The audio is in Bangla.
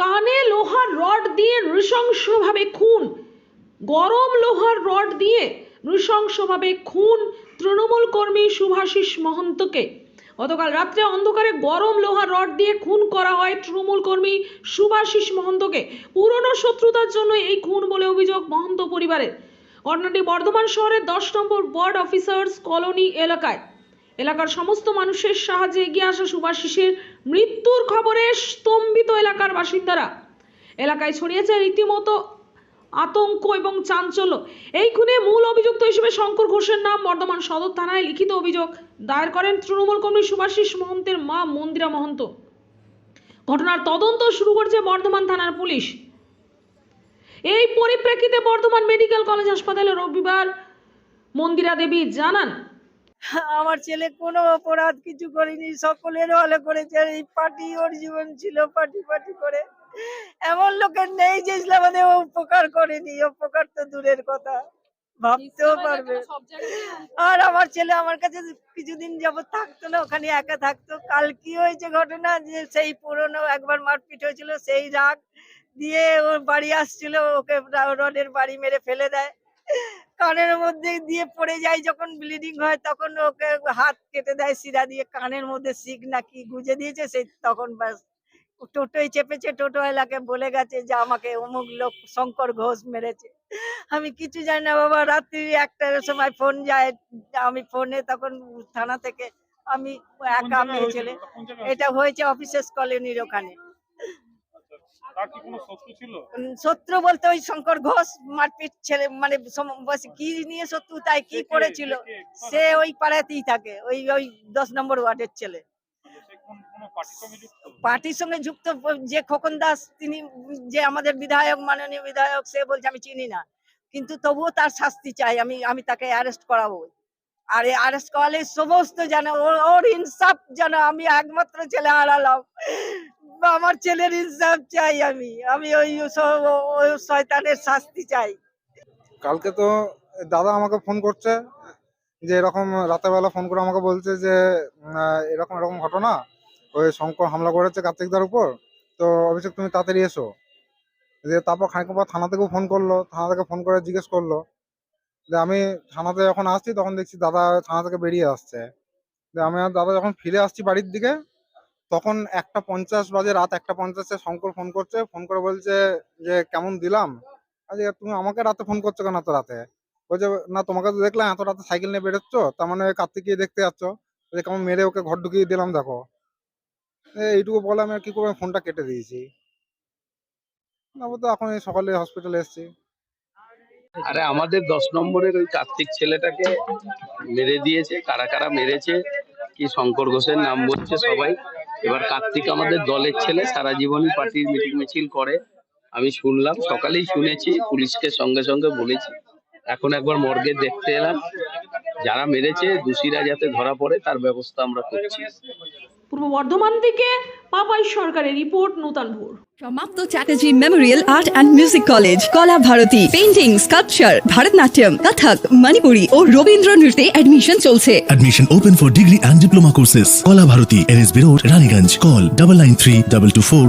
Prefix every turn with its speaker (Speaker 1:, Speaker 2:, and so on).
Speaker 1: কানে লোহার রড দিয়ে নৃশংসভাবে খুন। গরম লোহার রড দিয়ে নৃশংসভাবে খুন তৃণমূল কর্মী শুভাশিস মহন্তকে। গতকাল রাত্রে অন্ধকারে গরম লোহার রড দিয়ে খুন করা হয় তৃণমূল কর্মী শুভাশিস মহন্তকে। পুরনো শত্রুতার জন্য এই খুন বলে অভিযোগ মহন্ত পরিবারের। ঘটনাটি বর্ধমান শহরের দশ নম্বর ওয়ার্ড অফিসার্স কলোনি এলাকায়। এলাকার সমস্ত মানুষের সাহায্যে এগিয়ে আসা সুভাষিসের মৃত্যুর খবরে স্তম্ভিত এলাকার বাসিন্দারা। এলাকায় ছড়িয়েছে রীতিমতো আতঙ্ক এবং চাঞ্চল্য। এই খুনে মূল অভিযুক্ত হিসেবে শঙ্কর ঘোষের নাম বর্ধমান সদর থানায় লিখিত অভিযোগ দায়ের করেন তৃণমূল কর্মী সুভাষিস মহন্তের মা মন্দিরা মহন্ত। ঘটনার তদন্ত শুরু করেছে বর্ধমান থানার পুলিশ। এই পরিপ্রেক্ষিতে বর্ধমান মেডিকেল কলেজ হাসপাতালে রবিবার মন্দিরা দেবী জানান
Speaker 2: আমার ছেলে কোনো অপরাধ কিছু করেনি সকলের ভালো করেছে আর এই পার্টি ওর জীবন ছিল পার্টি পার্টি করে। এমন লোকের নেই যে ও উপকার করেনি উপকার তো দূরের কথা ভাবতেও পারবে। আর আমার ছেলে আমার কাছে কিছুদিন যাবত থাকতো না ওখানে একা থাকতো। কাল কি হয়েছে ঘটনা? যে সেই পুরনো একবার মারপিট হয়েছিল সেই রাগ দিয়ে ওর বাড়ি আসছিল ওকে রডের বাড়ি মেরে ফেলে দেয়। কানের মধ্যে দিয়ে পড়ে যায় যখন ব্লিডিং হয় তখন ওকে হাত কেটে দেয় শিরা দিয়ে কানের মধ্যে শিক নাকি গুজে দিয়েছে সেই তখন ব্যাস। টোটোয় চেপেছে টোটো এলাকে বলে গেছে যে আমাকে অমুক লোক শঙ্কর ঘোষ মেরেছে। আমি কিছু জানি না বাবা রাত্রি একটার সময় ফোন যায় আমি ফোনে তখন থানা থেকে আমি একা মেয়ে ছেলে। এটা হয়েছে অফিসেস কলোনির ওখানে।
Speaker 3: শত্রু
Speaker 2: বলতে ওই শঙ্কর ঘোষ মারপিট ছেলে মানে কি নিয়ে শত্রু তাই কি? করেছিল? সে ওই পাড়াতেই থাকে ওই ওই দশ নম্বর ওয়ার্ডের ছেলে।
Speaker 3: পার্টির সঙ্গে যুক্ত?
Speaker 2: যে খোকন দাস তিনি যে আমাদের বিধায়ক মাননীয় বিধায়ক সে বলছে আমি চিনি না। কিন্তু তবুও তার শাস্তি চাই আমি আমি তাকে অ্যারেস্ট করাবো। আর অ্যারেস্ট করালে সমস্ত যেন ওর- ওর ইনসাফ যেন আমি একমাত্র ছেলে হারালাম। আমার ছেলের ইনসাফ চাই আমি। আমি ওই ওই শয়তানের শাস্তি চাই।
Speaker 4: কালকে তো দাদা আমাকে ফোন করছে যে এরকম রাতের বেলা ফোন করে আমাকে বলছে যে এরকম এরকম ঘটনা। ওই শঙ্কর হামলা করেছে কার্তিকদার উপর। তো অভিষেক, তুমি তাড়াতাড়ি এসো। যে তারপর খানিক পর থানা থেকেও ফোন করল, থানা থেকে ফোন করে জিজ্ঞেস করল। যে আমি থানাতে যখন আসছি তখন দেখছি দাদা থানা থেকে বেরিয়ে আসছে। আমি আর দাদা যখন ফিরে আসছি বাড়ির দিকে তখন একটা পঞ্চাশ বাজে রাত একটা পঞ্চাশে শঙ্কর ফোন করছে ফোন করে বলছে যে কেমন দিলাম? তুমি আমাকে রাতে ফোন করছ কেন এত রাতে? বলছে না তোমাকে তো দেখলাম এত রাতে সাইকেল নিয়ে বেরোচ্ছ তার মানে কার্তিককে দেখতে যাচ্ছ। বলছে, কেমন মেরে ওকে ঘর ঢুকিয়ে দিলাম দেখো। এইটুকু বলে আমি আর কি করে ফোনটা কেটে দিয়েছি। তো এখন এই সকালে হসপিটালে এসেছি।
Speaker 5: আরে আমাদের দশ নম্বরের ওই কার্তিক ছেলেটাকে মেরে দিয়েছে কারা কারা মেরেছে কি শঙ্কর ঘোষের নাম বলছে সবাই। এবার কার্তিক আমাদের দলের ছেলে, সারা জীবনই পার্টির মিটিং মিছিল করে। আমি শুনলাম, সকালেই শুনেছি, পুলিশকে সঙ্গে সঙ্গে বলেছি। এখন একবার মর্গে দেখতে এলাম। যারা মেরেছে, দোষীরা যাতে ধরা পড়ে, তার ব্যবস্থা আমরা করছি।
Speaker 1: পূর্ব বর্ধমান থেকে পাপাই সরকারের রিপোর্ট নূতনপুর
Speaker 6: সমাপ্ত Chatterjee memorial art and music college Kala Bharati painting sculpture Bharatanatyam Kathak Manipuri ও রবীন্দ্র নৃত্যে অ্যাডমিশন চলছে।
Speaker 7: Admission open for degree and diploma courses Kala Bharati N S B road Raniganj call double nine three double two four